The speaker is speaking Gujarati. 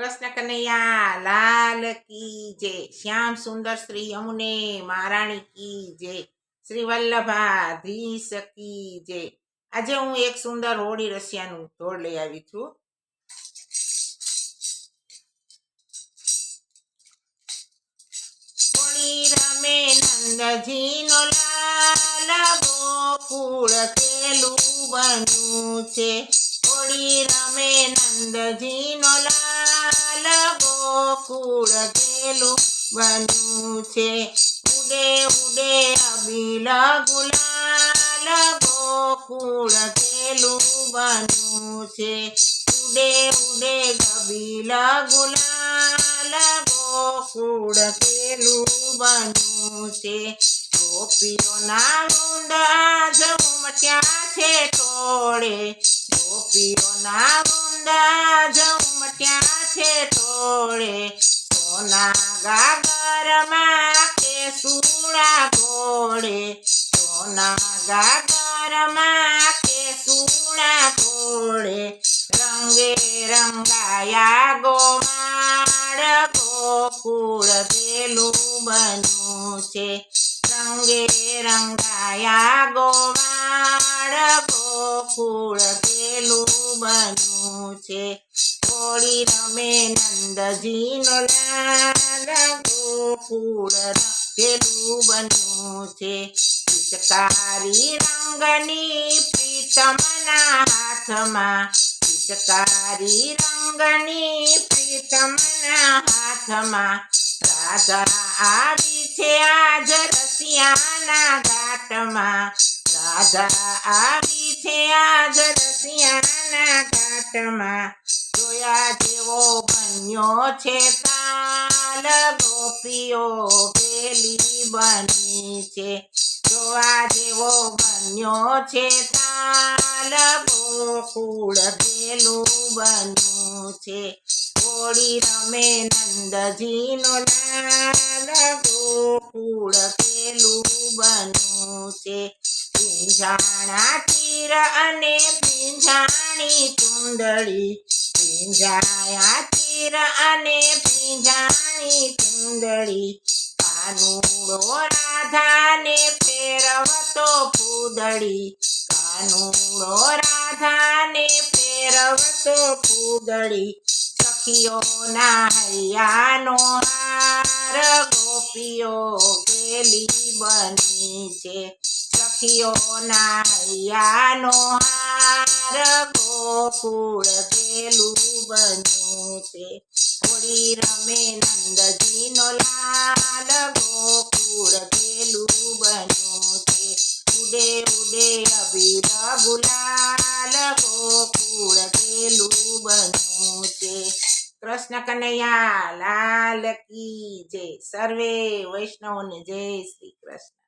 કૃષ્ણ કનૈયા, લાલ કી જય. શ્યામ સુંદર શ્રી યમુને, મહારાણી કી જય. શ્રી વલ્લભાધીશ કી જય. આજે હું એક સુંદર હોળી રશિયાનું ધોળ લઈ આવી છું. રમે નંદજીનો લાલ ગોકુળ કેલું બન્યું છે. હોળી રમે નંદજીનો લાલ ગોકુળ કેલું બન્યું છે. ઉડે ઉડે અબીલ ગુલાલ ગોકુળ કેલું બન્યું છે. ઉડે ઉડે ગબીલ ગુલાલ ગોકુળ કેલું બન્યું છે. છે ટોળે. ગોપીઓના આજ ઉમટ્યા છે ટોળે સોના ગાગરમાં કે સુરા ઘોડે. સોના ગાગરમાં કે સુરા ઘોડે. રંગે રંગાયા ગોમાળ ગોકુળ પેલું બન્યું છે. રંગે રંગાયા ગોવાળ ગોકુળ પેલું બન્યું છે. હોળી રમે નંદજીનો લાલા ગોકુળ પેલું બન્યું છે. પિચકારી રંગની પ્રીતમના હાથમાં, પિચકારી રંગની પ્રીતમના હાથમાં. રાધા આવી છે આજ રસિયાના ઘાટમાં. રાધા આવી છે આજ રસિયાના ઘાટમાં. જોયા જેવો બન્યો છે તાલ, ગોપીઓ પેલી બની છે. જોવા જેવો બન્યો છે તાલ, ગોકુળ પેલું બન્યું છે. હોળી રમે નંદજીનો લાલ, ગોકુળ પેલું બન્યું છે. પિંજાણા તીર અને પિંજાણી કુંડળી પિંજાયા તીર અને પીંજાણી કુંડળી કાનુડો રાધાને ફેરવતો ફૂદડી કાનુડો રાધાને ફેરવતો ફૂદડી સખીઓના હૈયાનો હાર, ગોપીઓ ગેલી બની છે. સખીઓના યાનો હાર ગોકુળ પેલું બન્યું છે. હોળી રમે નંદજીનો લાલ ગોકુળ પેલું બન્યું છે. ઉડે ઉડે અબીર ગુલાલ ગોકુળ પેલું બન્યું છે. કૃષ્ણ કનૈયા લાલ કી જય. સર્વે વૈષ્ણવને જય શ્રી કૃષ્ણ.